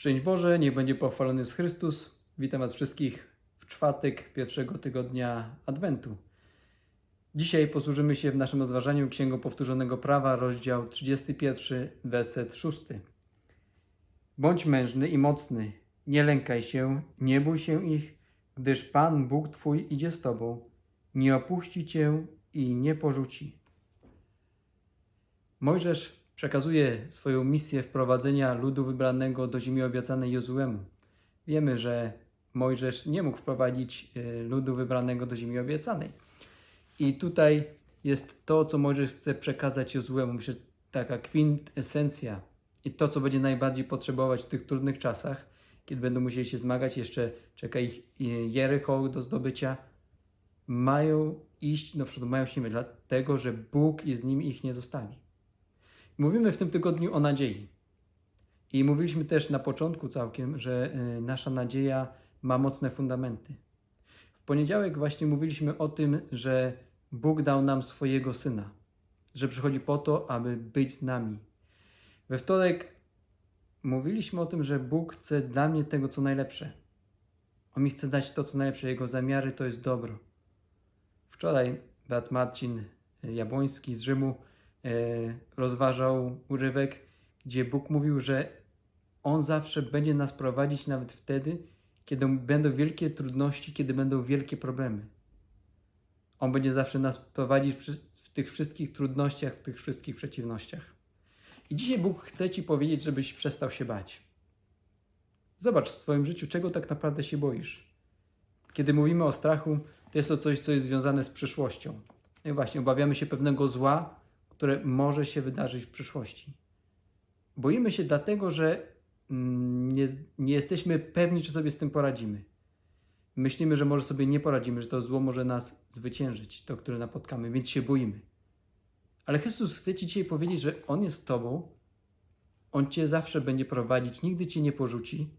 Szczęść Boże, niech będzie pochwalony jest Chrystus. Witam Was wszystkich w czwartek pierwszego tygodnia Adwentu. Dzisiaj posłużymy się w naszym rozważaniu Księgą Powtórzonego Prawa, rozdział 31, werset 6. Bądź mężny i mocny, nie lękaj się, nie bój się ich, gdyż Pan Bóg Twój idzie z Tobą, nie opuści Cię i nie porzuci. Mojżesz przekazuje swoją misję wprowadzenia ludu wybranego do ziemi obiecanej Jozuemu. Wiemy, że Mojżesz nie mógł wprowadzić e, ludu wybranego do ziemi obiecanej. I tutaj jest to, co Mojżesz chce przekazać Jozuemu. Myślę, taka kwintesencja i to, co będzie najbardziej potrzebować w tych trudnych czasach, kiedy będą musieli się zmagać, jeszcze czeka ich e, Jericho do zdobycia. Mają iść do przodu, mają siłę, dlatego że Bóg jest z nimi ich nie zostawi. Mówimy w tym tygodniu o nadziei. I mówiliśmy też na początku całkiem, że y, nasza nadzieja ma mocne fundamenty. W poniedziałek właśnie mówiliśmy o tym, że Bóg dał nam swojego syna, że przychodzi po to, aby być z nami. We wtorek mówiliśmy o tym, że Bóg chce dla mnie tego, co najlepsze. On mi chce dać to, co najlepsze. Jego zamiary to jest dobro. Wczoraj brat Marcin Jabłoński z Rzymu rozważał urywek, gdzie Bóg mówił, że On zawsze będzie nas prowadzić nawet wtedy, kiedy będą wielkie trudności, kiedy będą wielkie problemy. On będzie zawsze nas prowadzić w tych wszystkich trudnościach, w tych wszystkich przeciwnościach. I dzisiaj Bóg chce Ci powiedzieć, żebyś przestał się bać. Zobacz w swoim życiu, czego tak naprawdę się boisz. Kiedy mówimy o strachu, to jest to coś, co jest związane z przyszłością. No i właśnie, obawiamy się pewnego zła, które może się wydarzyć w przyszłości. Boimy się dlatego, że mm, nie, nie jesteśmy pewni, czy sobie z tym poradzimy. Myślimy, że może sobie nie poradzimy, że to zło może nas zwyciężyć, to, które napotkamy, więc się boimy. Ale Chrystus chce Ci dzisiaj powiedzieć, że On jest z Tobą, On Cię zawsze będzie prowadzić, nigdy Cię nie porzuci.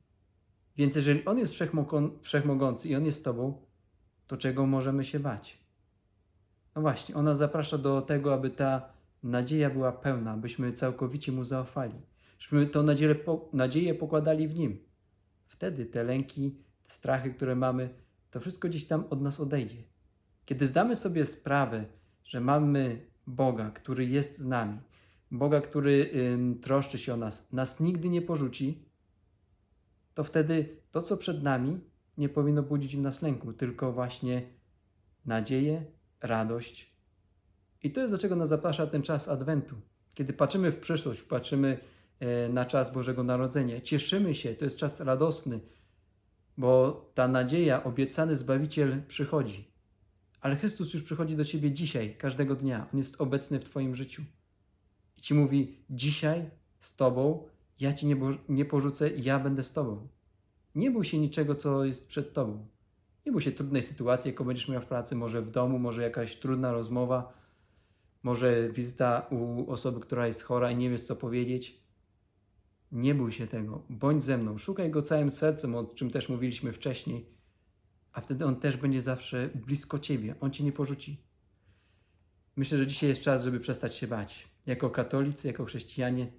Więc jeżeli On jest wszechmogą- wszechmogący i On jest z Tobą, to czego możemy się bać? No właśnie, ona zaprasza do tego, aby ta nadzieja była pełna, abyśmy całkowicie Mu zaufali, żebyśmy tą nadzieję, nadzieję pokładali w Nim. Wtedy te lęki, te strachy, które mamy, to wszystko gdzieś tam od nas odejdzie. Kiedy zdamy sobie sprawę, że mamy Boga, który jest z nami, Boga, który troszczy się o nas, nas nigdy nie porzuci, to wtedy to, co przed nami, nie powinno budzić w nas lęku, tylko właśnie nadzieję, radość. I to jest do czego nas zaprasza ten czas Adwentu. Kiedy patrzymy w przyszłość, patrzymy e, na czas Bożego Narodzenia, cieszymy się, to jest czas radosny, bo ta nadzieja, obiecany Zbawiciel przychodzi. Ale Chrystus już przychodzi do Ciebie dzisiaj, każdego dnia. On jest obecny w Twoim życiu. I Ci mówi, dzisiaj z Tobą, ja Ci nie, nie porzucę, ja będę z Tobą. Nie bój się niczego, co jest przed Tobą. Nie bój się trudnej sytuacji, jaką będziesz miał w pracy, może w domu, może jakaś trudna rozmowa, może wizyta u osoby, która jest chora i nie wiesz, co powiedzieć. Nie bój się tego. Bądź ze mną. Szukaj go całym sercem, o czym też mówiliśmy wcześniej, a wtedy on też będzie zawsze blisko Ciebie. On Cię nie porzuci. Myślę, że dzisiaj jest czas, żeby przestać się bać. Jako katolicy, jako chrześcijanie,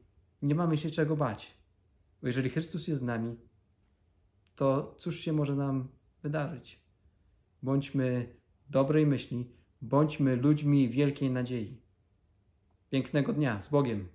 nie mamy się czego bać. Bo jeżeli Chrystus jest z nami, to cóż się może nam wydarzyć? Bądźmy dobrej myśli, bądźmy ludźmi wielkiej nadziei. Pięknego dnia, z Bogiem.